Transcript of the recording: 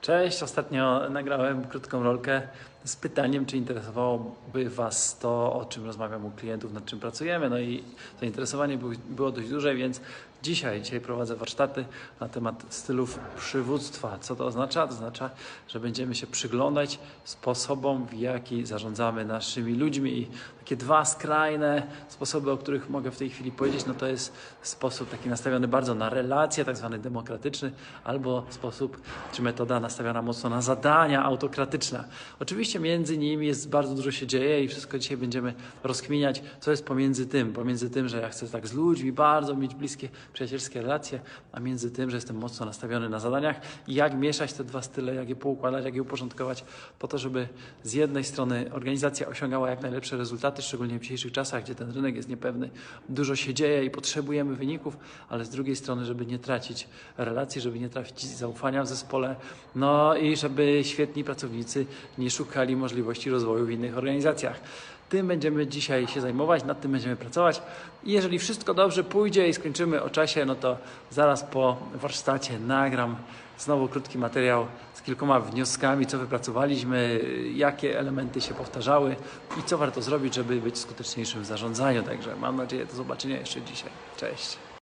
Cześć, ostatnio nagrałem krótką rolkę z pytaniem, czy interesowałoby Was to, o czym rozmawiam u klientów, nad czym pracujemy. No i zainteresowanie było, dość duże, więc dzisiaj, dzisiaj prowadzę warsztaty na temat stylów przywództwa. Co to oznacza? To oznacza, że będziemy się przyglądać sposobom, w jaki zarządzamy naszymi ludźmi. I takie dwa skrajne sposoby, o których mogę w tej chwili powiedzieć, no to jest sposób taki nastawiony bardzo na relacje, tak zwany demokratyczny, albo sposób czy metoda nastawiona mocno na zadania autokratyczne. Oczywiście między nimi jest bardzo dużo się dzieje i wszystko dzisiaj będziemy rozkminiać, co jest pomiędzy tym, pomiędzy tym, że ja chcę tak z ludźmi bardzo mieć bliskie, przyjacielskie relacje, a między tym, że jestem mocno nastawiony na zadaniach i jak mieszać te dwa style, jak je poukładać, jak je uporządkować po to, żeby z jednej strony organizacja osiągała jak najlepsze rezultaty, szczególnie w dzisiejszych czasach, gdzie ten rynek jest niepewny, dużo się dzieje i potrzebujemy wyników, ale z drugiej strony, żeby nie tracić relacji, żeby nie tracić zaufania w zespole, no i żeby świetni pracownicy nie szukali możliwości rozwoju w innych organizacjach. Tym będziemy dzisiaj się zajmować, nad tym będziemy pracować. I jeżeli wszystko dobrze pójdzie i skończymy o czasie, no to zaraz po warsztacie nagram znowu krótki materiał z kilkoma wnioskami, co wypracowaliśmy, jakie elementy się powtarzały i co warto zrobić, żeby być skuteczniejszym w zarządzaniu. Także mam nadzieję do zobaczenia jeszcze dzisiaj. Cześć.